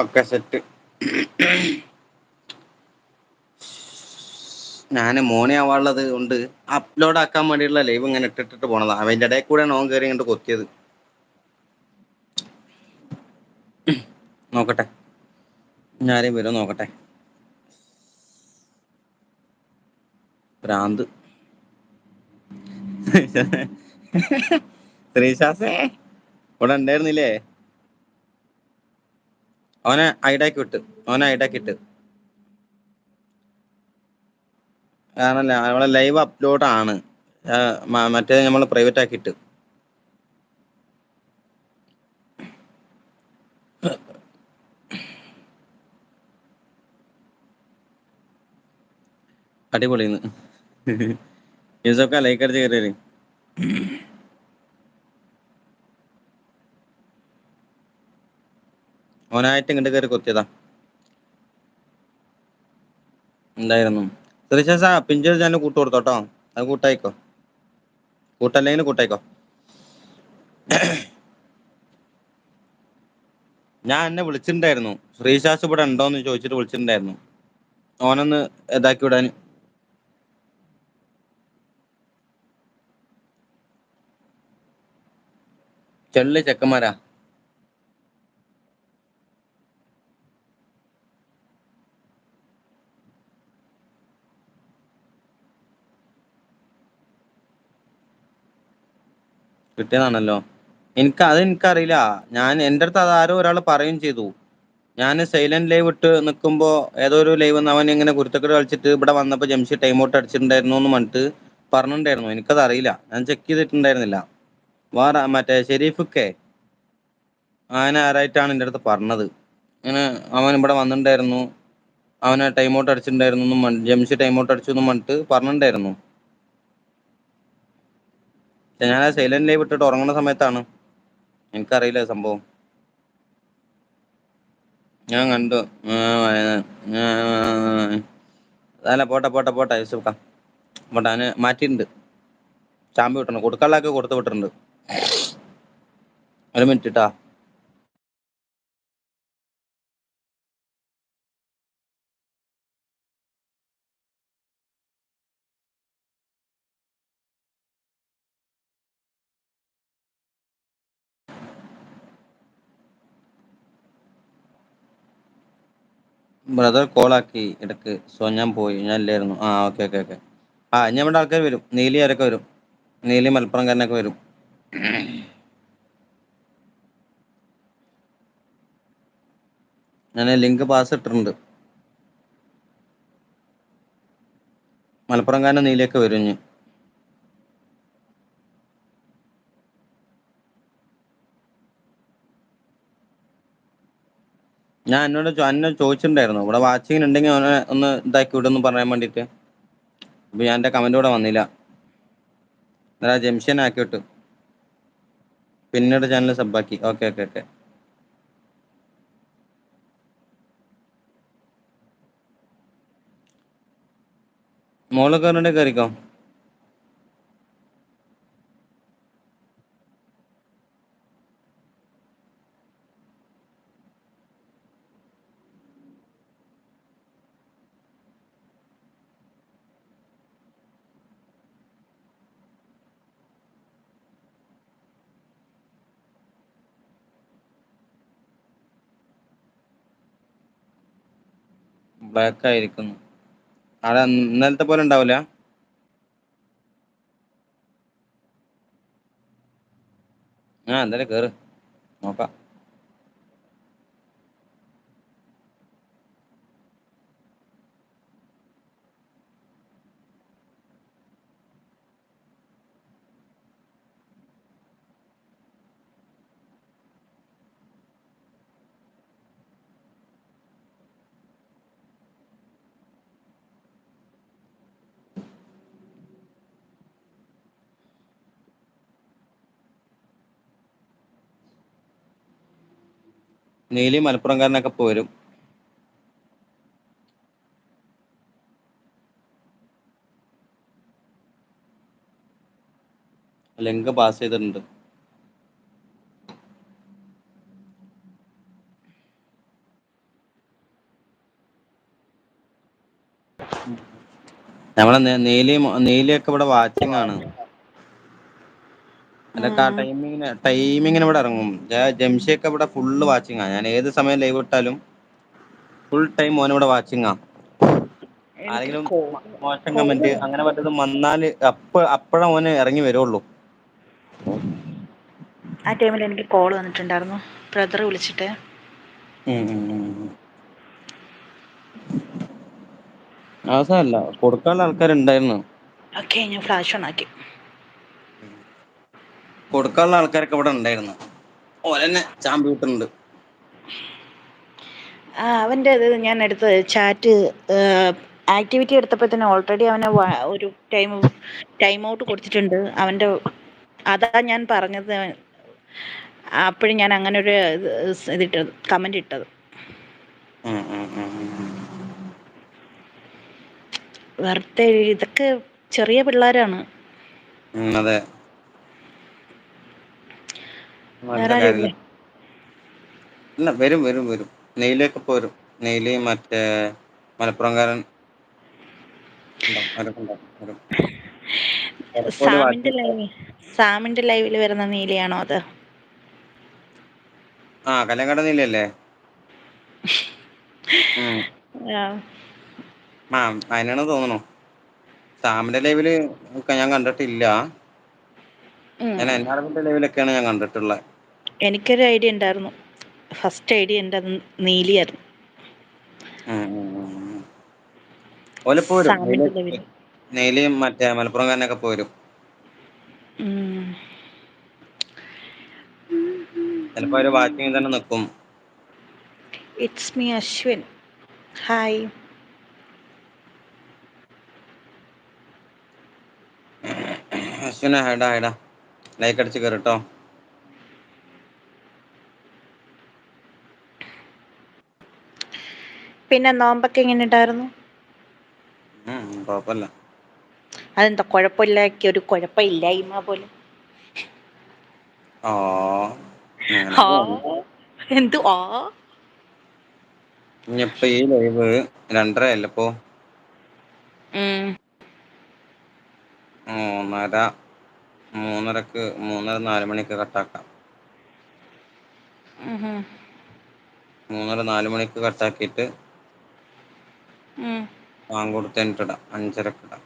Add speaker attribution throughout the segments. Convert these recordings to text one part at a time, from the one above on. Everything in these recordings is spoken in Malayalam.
Speaker 1: ഒക്കെ സെറ്റ് ഞാൻ മോനെ ആവാനുള്ളത് കൊണ്ട് അപ്ലോഡ് ആക്കാൻ വേണ്ടിയുള്ള ലൈവ് ഇങ്ങനെ ഇട്ടിട്ടിട്ട് പോണതാ. അതിന്റെ ഇടയിൽ കൂടെ നോൺ കയറി കണ്ട് കൊത്തിയത്. നോക്കട്ടെ. ഞാനും വരും നോക്കട്ടെ. ഭ്രാന്ത്. ശ്രീശാസേ ഇവിടെ ഉണ്ടായിരുന്നില്ലേ? അവനെ ഐഡാക്കി വിട്ട് അവനെ ഐഡാക്കി ഇട്ട്. കാരണം നമ്മളെ ലൈവ് അപ്ലോഡ് ആണ്. മറ്റേ നമ്മൾ പ്രൈവറ്റ് ആക്കിയിട്ട് അടിപൊളിന്ന് യൂസൊക്കെ ലൈക്ക് അടിച്ച് കയറി ഓനായിട്ട് ഇങ്ങോട്ട് കയറി കൊത്തിയതാ. എന്തായിരുന്നു? ശ്രീശാസ പിഞ്ചർ ഞാൻ കൂട്ട് കൊടുത്തോട്ടോ. അത് കൂട്ടായിക്കോ. കൂട്ടല്ലെങ്കിൽ കൂട്ടായിക്കോ. ഞാൻ എന്നെ വിളിച്ചിട്ടുണ്ടായിരുന്നു. ശ്രീശാസ് ഇവിടെ ഉണ്ടോന്ന് ചോദിച്ചിട്ട് വിളിച്ചിട്ടുണ്ടായിരുന്നു. ഓനൊന്ന് ഇതാക്കി വിടാൻ. ചെള്ളി ചെക്കന്മാരാ? കിട്ടിയതാണല്ലോ. എനിക്ക് അത് എനിക്കറിയില്ല. ഞാൻ എന്റെ അടുത്ത് അത് ആരോ ഒരാൾ പറയുകയും ചെയ്തു. ഞാൻ സൈലന്റ് ലൈവ് ഇട്ട് നിൽക്കുമ്പോ ഏതോ ഒരു ലൈവ് അവൻ ഇങ്ങനെ കുരുത്തക്കട് കളിച്ചിട്ട് ഇവിടെ വന്നപ്പോൾ ജംഷി ടൈം ഔട്ട് അടിച്ചിട്ടുണ്ടായിരുന്നു എന്ന് പറഞ്ഞിട്ട് പറഞ്ഞിട്ടുണ്ടായിരുന്നു. എനിക്കത് അറിയില്ല. ഞാൻ ചെക്ക് ചെയ്തിട്ടുണ്ടായിരുന്നില്ല. വേറെ മറ്റേ ഷെരീഫൊക്കെ അങ്ങനെ ആരായിട്ടാണ് എന്റെ അടുത്ത് പറഞ്ഞത്? അങ്ങനെ അവൻ ഇവിടെ വന്നിട്ടുണ്ടായിരുന്നു. അവനെ ടൈം ഔട്ട് അടിച്ചിട്ടുണ്ടായിരുന്നു എന്നും ജംഷി ടൈം ഔട്ട് അടിച്ചു എന്നും പറഞ്ഞിട്ട് പറഞ്ഞിട്ടുണ്ടായിരുന്നു. പക്ഷെ ഞാൻ ആ സൈലന്റ് ലൈവ് ഇട്ടിട്ട് ഉറങ്ങുന്ന സമയത്താണ്. എനിക്കറിയില്ല സംഭവം. ഞാൻ കണ്ടു. അല്ല പോട്ടെ പോട്ടെ പോട്ടെ യൂസുഫ പോട്ടെ അവന് മാറ്റിയിട്ടുണ്ട്. ചാമ്പ് വിട്ടുണ്ട് കൊടുക്കാനുള്ളതൊക്കെ കൊടുത്തു വിട്ടിട്ടുണ്ട്. ഒരു മിനിറ്റ് ട്ടാ ബ്രദർ കോളാക്കി ഇടയ്ക്ക് സോ ഞാൻ പോയി. ഞാൻ ഇല്ലായിരുന്നു. ആ ഓക്കെ ഓക്കെ ഓക്കെ ആ ഇനി നമ്മുടെ ആൾക്കാർ വരും. നീലി ആരൊക്കെ വരും? നീലി മലപ്പുറംകാരനൊക്കെ വരും. ഞാൻ ലിങ്ക് പാസ് ഇട്ടിട്ടുണ്ട്. മലപ്പുറംകാരൻ നീലിയൊക്കെ വരും ഇനി. ഞാൻ എന്നോട് അന്നോട് ചോദിച്ചിട്ടുണ്ടായിരുന്നു. ഇവിടെ വാച്ചിങ് ഉണ്ടെങ്കിൽ അവനെ ഒന്ന് ഇതാക്കി വിടുന്നു പറയാൻ വേണ്ടിയിട്ട്. അപ്പൊ ഞാൻ എന്റെ കമന്റ് കൂടെ വന്നില്ല. എന്നാ ജംഷൻ ആക്കി വിട്ടു. പിന്നീട് ചാനൽ സബ്ബാക്കി ഓക്കെ ഓക്കെ ഓക്കെ മോൾ കയറണ്ടേ കയറിക്കോ ബ്ലാക്ക് ആയിരിക്കുന്നു. അവിടെ ഇന്നലത്തെ പോലെ ഉണ്ടാവില്ല ആ എന്തായാലും കേറ്. നോക്കാം. നീലി മലപ്പുറംകാരനൊക്കെ പോരും ലിങ്ക് പാസ് ചെയ്തിട്ടുണ്ട്. നമ്മളെ നീലി നീലിയൊക്കെ ഇവിടെ വാച്ചിങ് ആണ്. അതൊക്കെ ആ ടൈമിങ്ങിന് ടൈമിങ്ങിന് ഇവിടെ ഇറങ്ങും. ജംഷിയൊക്കെ ഇവിടെ ഫുള്ള് വാച്ചിങ്ങ ഞാൻ ഏത് സമയം ലൈവ് ഇട്ടാലും ഫുൾ ടൈം ഓൻ ഇവിടെ വാച്ചിങ്ങാ ആരെങ്കിലും മോശം കമന്റ് അങ്ങനെ വല്ലതും വന്നാൽ അപ്പ അപ്പഴ ഓന് ഇറങ്ങി വരുള്ളൂ.
Speaker 2: ആ ടൈമിൽ എനിക്ക് കോൾ വന്നിട്ടുണ്ടായിരുന്നു. ബ്രദർ വിളിച്ചിട്ട്.
Speaker 1: അത് കൊടുക്കാനുള്ള ആൾക്കാരുണ്ടായിരുന്നു.
Speaker 2: ഓക്കെ ഞാൻ ഫ്ലാഷ് ഓൺ ആക്കി.
Speaker 1: കൊടുക്കാനുള്ള ആൾക്കാരൊക്കെ ഇവിടെ ഉണ്ടായിരുന്നു. ഓലന്നെ ചാമ്പി കിട്ടുന്നുണ്ട്
Speaker 2: ആ അവന്റെ ഇത് ഞാൻ എടുത്ത് ചാറ്റ് ആക്ടിവിറ്റി എടുത്തപ്പോ തന്നെ ഓൾറെഡി അവനെ ഒരു ടൈം ടൈം ഔട്ട് കൊടുത്തിട്ടുണ്ട്. അവന്റെ അതാ ഞാൻ പറഞ്ഞത്. അപ്പോഴും ഞാൻ അങ്ങനെ ഒരു ഇതിട്ടത് കമന്റ് ഇട്ടത്. വെറുതെ ഇതൊക്കെ ചെറിയ പിള്ളേരാണ്.
Speaker 1: അതെ.
Speaker 2: ആരും
Speaker 1: കാര്യല്ല
Speaker 2: ഇല്ലേ
Speaker 1: വരും വരും വരും. നെയ്യിലേക്ക് പോരും നെയ്ല് മറ്റേ മലപ്പുറംകാരൻ
Speaker 2: സാമിന്റെ
Speaker 1: ലൈവിൽ
Speaker 2: ലൈവ് സാമിന്റെ ലൈവിൽ വരുന്ന നീലയാണോ അത്?
Speaker 1: ആ കല്ലങ്കട നീലയല്ലേ ആ.
Speaker 2: അതിനാണ്
Speaker 1: ആഹ് സാമിന്റെ ലൈവിൽ ഞാൻ കണ്ടിട്ടില്ല. ഞാൻ എൻ ആർ ലൈവിലൊക്കെയാണ് ഞാൻ കണ്ടിട്ടുള്ളത്
Speaker 2: എനിക്കൊരു ഐഡിയ ഉണ്ടായിരുന്നു. ഫസ്റ്റ് ഐഡിയ എന്റെ നീലിയായിരുന്നു. ഓലെ പോരും
Speaker 1: നീലിയും മറ്റേ
Speaker 2: ഉം.
Speaker 1: ചിലപ്പോ അവർ വാച്ചിങ്ങിൽ തന്നെ നിക്കും.
Speaker 2: ഇറ്റ്സ് മീ അശ്വിൻ ഹായ്
Speaker 1: അശ്വിന ലൈക്ക് അടിച്ച് കേറ്ട്ടോ
Speaker 2: പിന്നെ നോമ്പൊക്കെ എങ്ങനെ ഉണ്ടായിരുന്നു?
Speaker 1: ഉം കൊഴപ്പല്ല.
Speaker 2: അതെന്താ കൊഴപ്പില്ലാക്കി ഒരു കൊഴപ്പില്ലായ്മ പോലെ.
Speaker 1: ആഹ് അങ്ങനെ പോണ്.
Speaker 2: ആഹ് എന്ത് ആഹ്
Speaker 1: ഇനിയിപ്പ ഈ ലൈവ് രണ്ടരയല്ല ഇപ്പോ?
Speaker 2: ഉം.
Speaker 1: മൂന്നര മൂന്നരക്ക് മൂന്നര നാല് മണിക്ക് കട്ടാക്കാം.
Speaker 2: ഉം.
Speaker 1: മൂന്നര നാല് മണിക്ക് കട്ടാക്കിയിട്ട് ബാങ്ക് കൊടുത്തഴിഞ്ഞിട്ട് ഇടാം അഞ്ചരക്ക് ഇടാം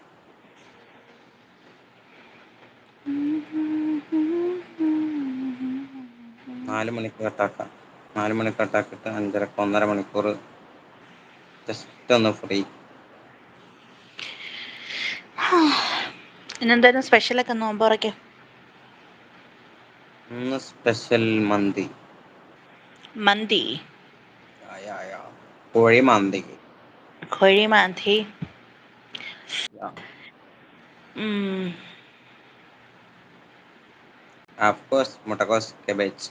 Speaker 1: നാല് മണിക്ക് കട്ടാക്കാം. നാല് മണിക്ക് കട്ടാക്കിയിട്ട് അഞ്ചരക്ക് ഒന്നര മണിക്കൂർ ജസ്റ്റ് ഒന്ന് ഫ്രീ
Speaker 2: ഇന്നെന്തായിരുന്നു സ്പെഷ്യലൊക്കെ നോമ്പുറക്ക്
Speaker 1: ഇന്ന് സ്പെഷ്യൽ മന്തി.
Speaker 2: മന്തി.
Speaker 1: കോഴി മന്തി.
Speaker 2: കോഴി മന്തി
Speaker 1: യാ
Speaker 2: ഉം
Speaker 1: അഫ്കോഴ്സ് മുട്ടകോസ് കേബേജ്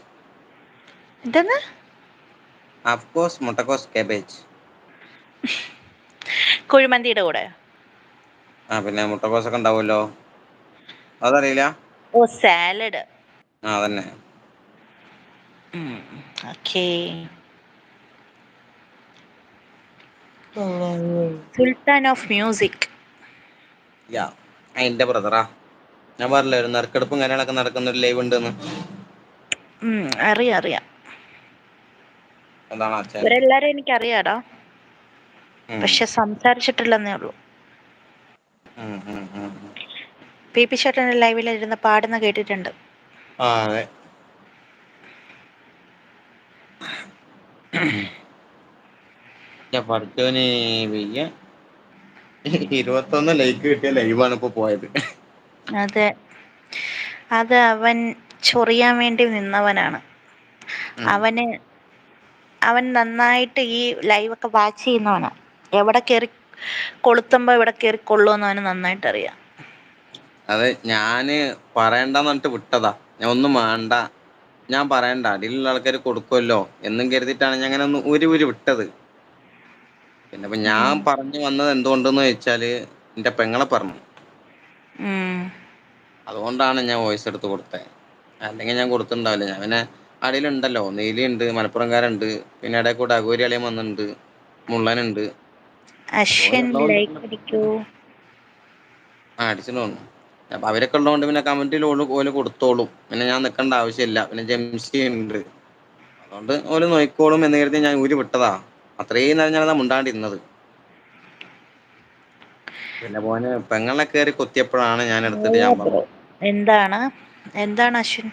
Speaker 2: എന്തെന്ന്
Speaker 1: അഫ്കോസ് മുട്ടകോസ് കേബേജ്
Speaker 2: കുഴിമന്തിയുടെ കൂടെ.
Speaker 1: ആ പിന്നെ മുട്ടക്കോസൊക്കെ ഉണ്ടാവുമല്ലോ. അതറിയില്ല?
Speaker 2: ഓ സാലഡ്
Speaker 1: ആ അതന്നെ.
Speaker 2: Okay sultan of music
Speaker 1: yeah എന്റെ ബ്രദറാ ഞാൻ പറഞ്ഞില്ല ഒരു നറുക്കെടുപ്പും കാര്യങ്ങളൊക്കെ നടക്കുന്ന ഒരു ലൈവ് ഉണ്ടെന്ന്
Speaker 2: അറിയാം അറിയാം.
Speaker 1: അതാണ് അച്ഛൻ
Speaker 2: ഇവരെല്ലാരും എനിക്ക്
Speaker 1: അറിയാടാ
Speaker 2: പക്ഷെ സംസാരിച്ചിട്ടില്ലെന്നേ ഉള്ളൂ.
Speaker 1: പി
Speaker 2: പി പി ചേട്ടൻ ലൈവിലിരുന്ന് പാടുന്ന കേട്ടിട്ടുണ്ട്.
Speaker 1: ആ അതെ. ന്റെ പടച്ചോനെ വയ്യ. ഇരുപത്തൊന്ന് ലൈക്ക് കിട്ടിയ ലൈവാണ് ഇപ്പൊ പോയത്.
Speaker 2: അതെ. അത് അവൻ ചൊറിയാൻ വേണ്ടി നിന്നവനാണ്. അവന് അവൻ നന്നായിട്ട് ഈ ലൈവ് ഒക്കെ വാച്ച് ചെയ്യുന്നവനാ. എവിടെ കേറി കൊളുത്തുമ്പോ എവിടെ കേറി കൊള്ളുമെന്ന് അവന് നന്നായിട്ട് അറിയാം.
Speaker 1: അതെ ഞാൻ പറയണ്ടെന്ന് പറഞ്ഞിട്ട് വിട്ടതാ. ഞാൻ ഒന്നും വേണ്ട ഞാൻ പറയണ്ട. അടിയിലുള്ള ആൾക്കാര് കൊടുക്കുവല്ലോ. എന്നും കരുതിയിട്ടാണ് ഞാൻ അങ്ങനെ ഒന്ന് ഒരു ഊരി വിട്ടത്. പിന്നെപ്പൊ
Speaker 2: ഉം.
Speaker 1: ഞാൻ പറഞ്ഞു വന്നത് എന്തുകൊണ്ടെന്ന് വെച്ചാൽ എന്റെ പെങ്ങളെ പറഞ്ഞു. അതുകൊണ്ടാണ് ഞാൻ വോയിസ് എടുത്ത് കൊടുത്തത് അല്ലെങ്കിൽ ഞാൻ കൊടുത്തിട്ടുണ്ടാവില്ല. ഞാൻ പിന്നെ അടിയിലുണ്ടല്ലോ. നീലിയുണ്ട് മലപ്പുറംകാരുണ്ട്. പിന്നെ ഇടേക്കൂടെ അഗൂരി അളിയൻ വന്നിട്ടുണ്ട്. മുള്ളനുണ്ട്. പിന്നെ ആ തോന്നുന്നു അപ്പൊ അവരൊക്കെ ഉള്ളതുകൊണ്ട് പിന്നെ കമന്റിൽ ഓൽ കൊടുത്തോളും. പിന്നെ ഞാൻ നിക്കേണ്ട ആവശ്യമില്ല. പിന്നെ ജംസി ഉണ്ട്. അതുകൊണ്ട് ഓൽ നോക്കിക്കോളും എന്ന് കരുതി ഞാൻ ഊരി വിട്ടതാ. അത്രയും നേരം ഞാനതാ മുണ്ടാണ്ടിരുന്നത് പിന്നെ മോന് പെങ്ങളെ കയറി കൊത്തിയപ്പോഴാണ് ഞാൻ എടുത്തിട്ട് ഞാൻ പറഞ്ഞു
Speaker 2: എന്താണ്? എന്താണ് അശ്വിൻ?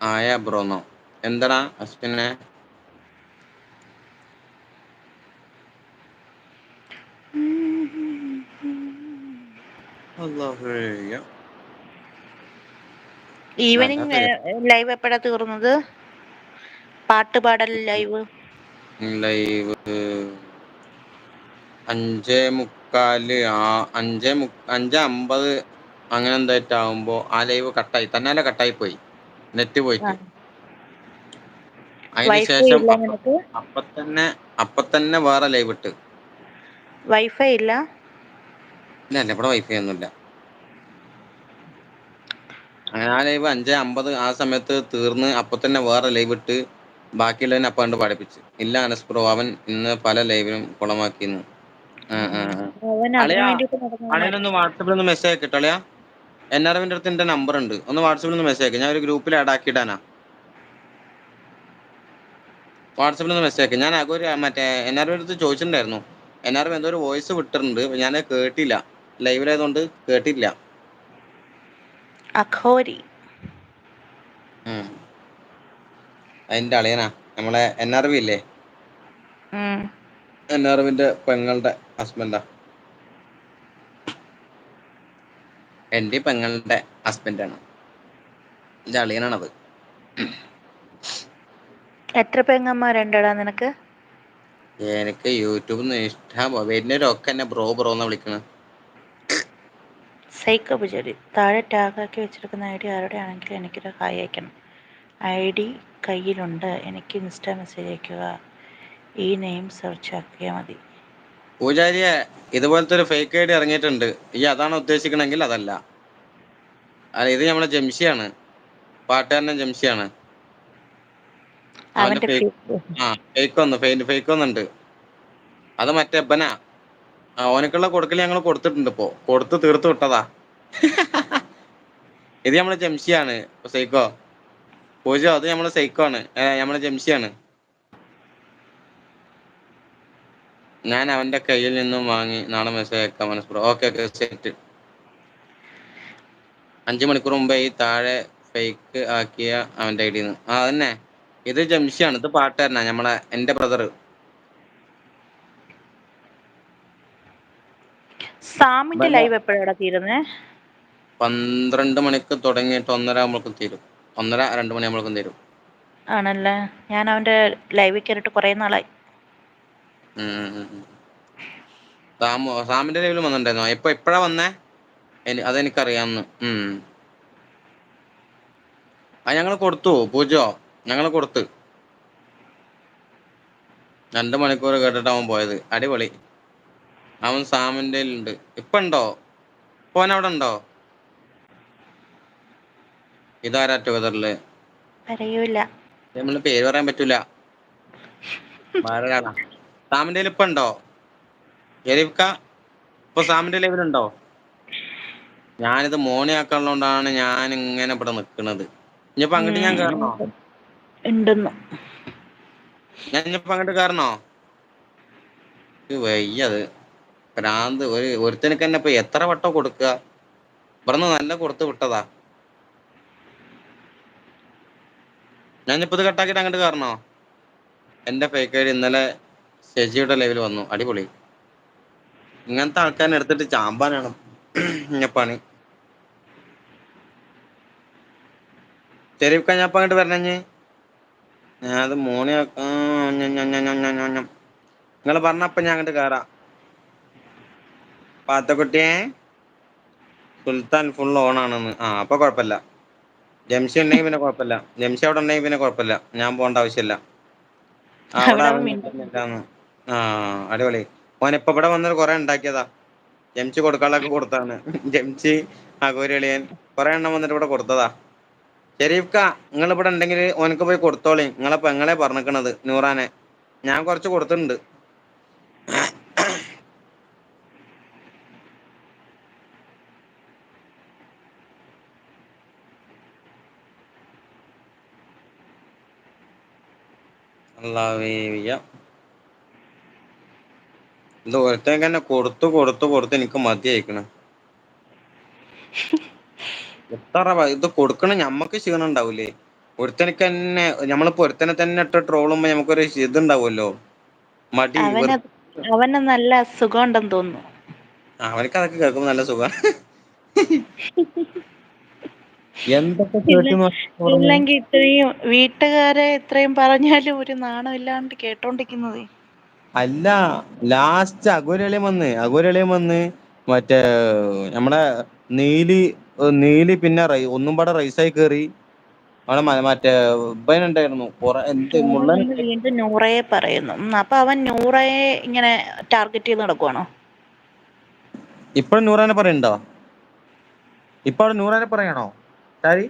Speaker 1: ആയ ബ്രോന്നോ എന്തടാ അശ്വിനെ?
Speaker 2: ഈവനിങ് ലൈവ് എപ്പോഴാ തീർന്നത്? പാട്ട് പാടൽ ലൈവ്?
Speaker 1: ലൈവ് അഞ്ചേ മുക്കാൽ ആ അഞ്ചേ മു അഞ്ചേ അമ്പത് അങ്ങനെ എന്തായിട്ട് ആവുമ്പോ ആ ലൈവ് കട്ടായി. തന്നാലെ കട്ടായി പോയി നെറ്റ് പോയിട്ട്.
Speaker 2: അതിനുശേഷം
Speaker 1: അപ്പൊ തന്നെ അപ്പൊ തന്നെ വേറെ ലൈവ് ഇട്ട്.
Speaker 2: വൈഫൈ ഇല്ല?
Speaker 1: ഇല്ല ഇല്ല ഇവിടെ വൈഫൈ ഒന്നുമില്ല. അങ്ങനെ ആ ലൈവ് അഞ്ചേ അമ്പത് ആ സമയത്ത് തീർന്ന് അപ്പൊ തന്നെ വേറെ ലൈവ് ഇട്ട് ബാക്കിയുള്ളതിനെ അപ്പണ്ട് പഠിപ്പിച്ച്. ഇല്ല അനസ് പ്രോ അവൻ ഇന്ന് പല ലൈവിലും കുളമാക്കിന്ന്. ആഹ്
Speaker 2: ഉം അവൻ അതിന്
Speaker 1: അളിയാ
Speaker 2: വേണ്ടിട്ട് നടന്നവനായിരുന്നു
Speaker 1: അളിയനൊന്ന് വാട്സആപ്പിൽ ഒന്ന് മെസ്സേജ് ആക്കിട്ടോ അളിയാ. എൻ ആർ അടുത്ത് എന്റെ നമ്പർ ഉണ്ട്. ഒന്ന് വാട്സആപ്പിൽ ഒന്ന് മെസ്സേജ് ആക്കി ഞാൻ ഒരു ഗ്രൂപ്പിൽ ആഡ് ആക്കിയിട്ടാനാ വാട്സആപ്പിൽ ഒന്ന് മെസ്സേജ് ആക്കി ഞാൻ ഒരു മറ്റേ എൻ ആർ അടുത്ത് ചോദിച്ചിട്ടുണ്ടായിരുന്നു. എൻ ആർ എന്തോ ഒരു വോയിസ് വിട്ടിട്ടുണ്ട് ഞാൻ കേട്ടില്ല. ലൈവിലായതുകൊണ്ട് കേട്ടില്ല. അഖോരി. അതിന്റെ അളിയനാ. നമ്മളെ എൻ ആർ വി ഇല്ലേ? എൻ ആർ വിന്റെ പെങ്ങളുടെ ഹസ്ബൻഡാ എന്റെ പെങ്ങളുടെ ഹസ്ബൻഡാണ് എന്റെ അളിയനാണത്.
Speaker 2: എത്ര പെങ്ങന്മാരുണ്ടടാ നിനക്ക്?
Speaker 1: എനിക്ക് യൂട്യൂബ്ന്ന് ഇഷ്ടം പോലെ വരുന്നവരൊക്കെ എന്നെ ബ്രോ ബ്രോ എന്നാ വിളിക്കണ.
Speaker 2: സൈക്കോ പൂജാരി. താഴെ ടാഗാക്കി വെച്ചിരിക്കുന്ന ഐ ഡി ആരുടെ ആണെങ്കിലും എനിക്കൊരു ഹായ് അയക്കണം. ഐ ഡി കയ്യിലുണ്ട്. എനിക്ക് ഇൻസ്റ്റാ മെസ്സേജ് അയക്കുക ഈ നെയിം സെർച്ച് ആക്കിയാൽ മതി.
Speaker 1: പൂജാരിയെ ഇതുപോലത്തെ ഒരു ഫേക്ക് ഐ ഡി ഇറങ്ങിയിട്ടുണ്ട്. ഈ അതാണ് ഉദ്ദേശിക്കണമെങ്കിൽ അതല്ല. അല്ല ഇത് നമ്മളെ ജംഷിയാണ്. പാട്ടുകാരനെ ജംഷിയാണ്. അവന്റെ ആ ഫേക്ക് അത് മറ്റേ ബനാ ആ ഓനക്കുള്ള കൊടുക്കൽ ഞങ്ങൾ കൊടുത്തിട്ടുണ്ട് ഇപ്പോ. കൊടുത്ത് തീർത്ത് വിട്ടതാ. ഇത് നമ്മളെ ജംഷിയാണ്. സൈക്കോ പൂജ അത് നമ്മളെ സൈക്കോ ആണ്. നമ്മളെ ജംഷിയാണ് ഞാൻ അവന്റെ കയ്യിൽ നിന്നും വാങ്ങി നാളെ മെസ്സേജ് അയക്കാം മനസ്സിലാവും ഓക്കെ ഓക്കെ സെറ്റ് അഞ്ചു മണിക്കൂർ മുമ്പേ ഈ താഴെ ഫേക്ക് ആക്കിയ അവന്റെ ഐഡിന്ന് ആ അതന്നെ. ഇത് ജംഷിയാണ് ഇത് പാട്ടുകാരനാ നമ്മളെ എന്റെ ബ്രദർ
Speaker 2: സാമിന്റെ ലൈവ് എപ്പോഴാണ് തീരുന്നത്
Speaker 1: പന്ത്രണ്ട് മണിക്ക് തുടങ്ങിയിട്ട് ഒന്നര ആകുമ്പോഴേക്കും തീരും. ഒന്നര രണ്ട് മണിയാകുമ്പോഴേക്കും തരും
Speaker 2: ആണല്ലേ? ഞാൻ അവന്റെ ലൈവിൽ കയറിയിട്ട് കുറേ നാളായി.
Speaker 1: സാമു സാമിന്റെ ലൈവിൽ വന്നിട്ടുണ്ടായിരുന്നോ? ഇപ്പൊ എപ്പോഴാ വന്നേ? അതെനിക്കറിയാന്ന് ആ അത് ഞങ്ങൾ കൊടുത്തു. പൂജോ ഞങ്ങൾ കൊടുത്ത്. രണ്ട് മണിക്കൂർ കേട്ടിട്ട് അവൻ പോയത്. അടിപൊളി. അവൻ സാമിന്റെ ഉണ്ട് ഇപ്പൊ ഇപ്പൊ അവൻ അവിടെ ഉണ്ടോ? ഇതാരാ ടുഗദറിൽ
Speaker 2: അറിയൂല.
Speaker 1: നമ്മൾ പേര് പറയാൻ പറ്റൂല. വേറൊരാളാ സാമിന്റെൽ ഇപ്പ ഉണ്ടോ? എരിഫ്ക്ക ഇപ്പൊ സാമിന്റെ ലൈവിലുണ്ടോ ഞാനിത് മോണി ആക്കാനുള്ളോണ്ടാണ് ഞാൻ ഇങ്ങനെ ഇവിടെ നിക്കണത്. ഇനിയിപ്പോ അങ്ങോട്ട് ഞാൻ കേറണോ?
Speaker 2: ഉണ്ടെന്ന്.
Speaker 1: ഞാൻ ഇനിയിപ്പോ അങ്ങോട്ട് എനിക്ക് വയ്യത് ഭ്രാന്ത്. ഒരു ഒരുത്തനക്ക് തന്നെ ഇപ്പൊ എത്ര വട്ടം കൊടുക്കുക? ഇവിടുന്ന് നല്ല കൊടുത്ത് വിട്ടതാ. ഞാൻ ഇനിയിപ്പോ ഇത് കട്ടാക്കിയിട്ട് അങ്ങോട്ട് കാരണോ എന്റെ ഫേക്ക് ഐഡി ഇന്നലെ ശശിയുടെ ലൈവിൽ വന്നു. അടിപൊളി. ഇങ്ങനത്തെ ആൾക്കാരെ എടുത്തിട്ട് ചാമ്പാനാണ് ഇനി പണി. തെരുവിക്കാൻ ഞാൻ അങ്ങോട്ട് വരണഞ്ഞി ഞാൻ അത് മോണി നിങ്ങൾ പറഞ്ഞ അപ്പൊ ഞാൻ അങ്ങോട്ട് കയറാം പാത്തക്കുട്ടിയെ സുൽത്താൻ ഫുൾ ഓൺ ആണെന്ന്. ആ അപ്പൊ കൊഴപ്പില്ല. ജംഷി ഉണ്ടെങ്കിൽ പിന്നെ കുഴപ്പമില്ല. ജംഷി അവിടെ ഉണ്ടെങ്കിൽ പിന്നെ കുഴപ്പമില്ല. ഞാൻ പോകേണ്ട ആവശ്യമില്ല. ആ അടിപൊളി. ഓൻ ഇപ്പൊ ഇവിടെ വന്നിട്ട് കൊറേ ഉണ്ടാക്കിയതാ. ജംഷി കൊടുക്കാളൊക്കെ കൊടുത്താണ്. ജംഷി അകോരളിയൻ കൊറേ എണ്ണം വന്നിട്ട് ഇവിടെ കൊടുത്തതാ. ഷെരീഫ്ക്ക നിങ്ങൾ ഇവിടെ ഉണ്ടെങ്കിൽ ഓനക്ക് പോയി കൊടുത്തോളി. നിങ്ങളെ പെങ്ങളെ പറഞ്ഞിക്കണത് നൂറാനെ. ഞാൻ കുറച്ച് കൊടുത്തിട്ടുണ്ട്. വയ്യ ഇത് ഒരുത്തൻക്ക് തന്നെ കൊടുത്തു കൊടുത്തു കൊടുത്ത് എനിക്ക് മതിയായിക്കണ് എത്ര ഇത് കൊടുക്കണ ഞമ്മക്ക് ക്ഷീണം ഉണ്ടാവൂലേ? ഒരുത്തനക്ക് തന്നെ നമ്മളിപ്പോ ഒരുത്തനെ തന്നെ ഇട്ട് ട്രോളുമ്പോ നമുക്കൊരു ഇതുണ്ടാവുമല്ലോ മടി
Speaker 2: അവന് നല്ല സുഖം ഉണ്ടെന്ന് തോന്നുന്നു
Speaker 1: അവനക്ക് അതൊക്കെ കേൾക്കുമ്പോ നല്ല സുഖം. എന്തൊക്കെ
Speaker 2: ഇല്ലെങ്കിൽ ഇത്രയും വീട്ടുകാരെ ഇത്രയും പറഞ്ഞാലും ഒരു നാണം ഇല്ലാണ്ട് കേട്ടോണ്ടിരിക്കുന്നത്.
Speaker 1: അല്ല ലാസ്റ്റ് അഘോരെളിയൻ വന്ന് അഘോരെളിയൻ വന്ന് മറ്റേ നമ്മടെ നീലി നീലി പിന്നെ റൈ ഒന്നും പാടെ റൈസായി കേറി. അവിടെ മ- മറ്റേ ഇബനുണ്ടായിരുന്നു കൊറേ എന്ത് മുള്ളൻ
Speaker 2: വന്ന് വീണ്ടും നൂറയെ പറയുന്നു. ഉം, അപ്പൊ അവൻ നൂറയെ ഇങ്ങനെ ടാർഗറ്റ് ചെയ്ത് നടക്കുവാണോ?
Speaker 1: ഇപ്പഴും നൂറാനെ പറയണ്ടോ? ഇപ്പൊ അവിടെ നൂറാനെ പറയണോ? ഷാരി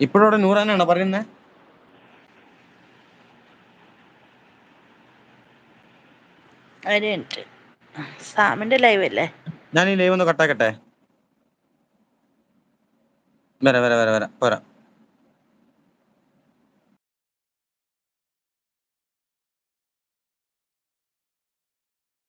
Speaker 1: ഇപ്പോഴവിടെ നൂറാനാണോ
Speaker 2: മിനിറ്റ്. സാമിന്റെ ലൈവ് അല്ലേ?
Speaker 1: ഞാൻ ഈ ലൈവ് ഒന്ന് കട്ടാക്കട്ടെ വരാ വരാ വരാ വരാ. പോരാ.